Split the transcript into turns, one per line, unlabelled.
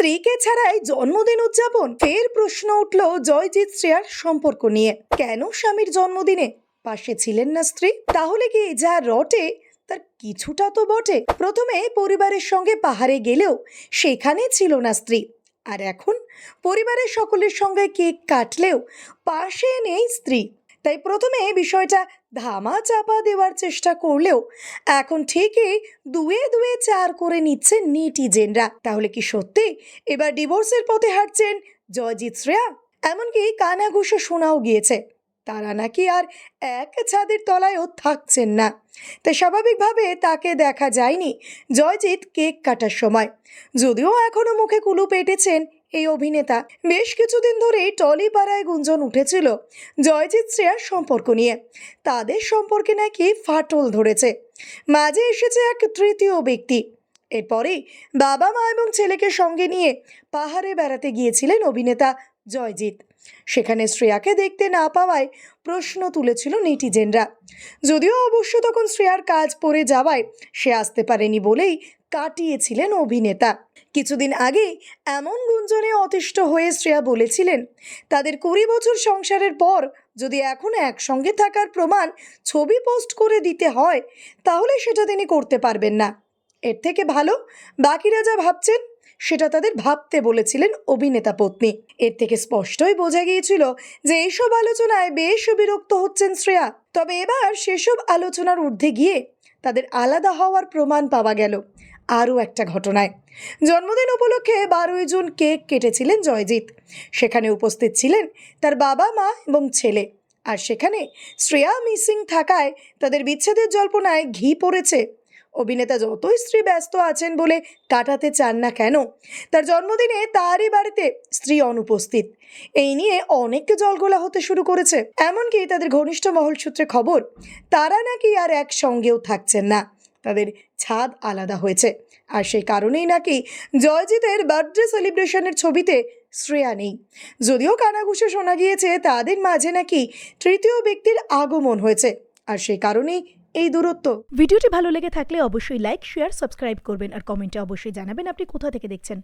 স্ত্রীকে ছাড়াই জন্মদিন উদযাপন, ফের প্রশ্ন উঠল জয়জিৎ শ্রেয়ার সম্পর্ক নিয়ে। কেন স্বামীর জন্মদিনে? পাশে ছিলেন না স্ত্রী। তাহলে কি যা রটে, তার কিছুটা তো বটে। প্রথমে পরিবারের সঙ্গে পাহাড়ে গেলেও সেখানে ছিল না স্ত্রী। আর এখন পরিবারের সকলের সঙ্গে কেক কাটলেও পাশে নেই স্ত্রী। তাই প্রথমে বিষয়টা ধামা চাপা দেওয়ার চেষ্টা করলেও এখন ঠিকই দুয়ে দুয়ে চার করে নিচ্ছে নিটিজেনরা। তাহলে কি সত্যি? এবার ডিভোর্সের পথে হাঁটছেন জয়জিৎ শ্রেয়া। এমনকি কানাঘুষো শোনাও গিয়েছে। তারা নাকি আর এক ছাদের তলায়ও থাকছেন না। তাই স্বাভাবিকভাবে তাকে দেখা যায়নি জয়জিৎ কেক কাটার সময়। যদিও এখনও মুখে কুলু পেটেছেন এই অভিনেতা বেশ কিছুদিন ধরেই টলিপাড়ায় গুঞ্জন উঠেছিল জয়জিৎ শ্রেয়ার সম্পর্ক নিয়ে। তাদের সম্পর্কে নাকি ফাটল ধরেছে। মাঝে এসেছে এক তৃতীয় ব্যক্তি। এরপরেই বাবা মা এবং ছেলেকে সঙ্গে নিয়ে পাহাড়ে বেড়াতে গিয়েছিলেন অভিনেতা জয়জিৎ। সেখানে শ্রেয়াকে দেখতে না পাওয়ায় প্রশ্ন তুলেছিল নেটিজেনরা। যদিও অবশ্য তখন শ্রেয়ার কাজ পড়ে যাওয়ায় সে আসতে পারেনি বলেই কাটিয়েছিলেন অভিনেতা। কিছুদিন আগেই এমন গুঞ্জনে অতিষ্ঠ হয়ে শ্রেয়া বলেছিলেন, তাদের কুড়ি বছর সংসারের পর যদি এখন একসঙ্গে থাকার প্রমাণ ছবি পোস্ট করে দিতে হয়, তাহলে সেটা তিনি করতে পারবেন না। এর থেকে ভালো, বাকিরা যা ভাবছেন, সেটা তাদের ভাবতে বলেছিলেন অভিনেতা পত্নী। এর থেকে স্পষ্টই বোঝা গিয়েছিল যে এইসব আলোচনায় বেশ বিরক্ত হচ্ছেন শ্রেয়া। তবে এবার সেসব আলোচনার ঊর্ধ্বে গিয়ে তাদের আলাদা হওয়ার প্রমাণ পাওয়া গেল। আরও একটা ঘটনায়। জন্মদিন উপলক্ষে বারোই জুন কেক কেটেছিলেন জয়জিৎ। সেখানে উপস্থিত ছিলেন তার বাবা, মা এবং ছেলে। আর সেখানে শ্রেয়া মিসিং থাকায় তাদের বিচ্ছেদের জল্পনায় ঘি পড়েছে। অভিনেতা যতই স্ত্রী ব্যস্ত আছেন বলে কাটাতে চান না কেন, তার জন্মদিনে তারই বাড়িতে স্ত্রী অনুপস্থিত। এই নিয়ে অনেক জলগোলা হতে শুরু করেছে। এমনকি তাদের ঘনিষ্ঠ মহল সূত্রে খবর, তারা নাকি আর একসঙ্গেও থাকছেন না। তাদের ছাদ আলাদা হয়েছে। আর সেই কারণেই নাকি জয়জিতের বার্থডে সেলিব্রেশনের ছবিতে শ্রেয়া নেই। যদিও কানাঘুষে শোনা গিয়েছে, তাদের মাঝে নাকি তৃতীয় ব্যক্তির আগমন হয়েছে। আর সেই কারণেই এই দূরত্ব।
ভিডিওটি ভালো লেগে থাকলে অবশ্যই লাইক শেয়ার সাবস্ক্রাইব করবেন। আর কমেন্টে অবশ্যই জানাবেন আপনি কোথা থেকে দেখছেন।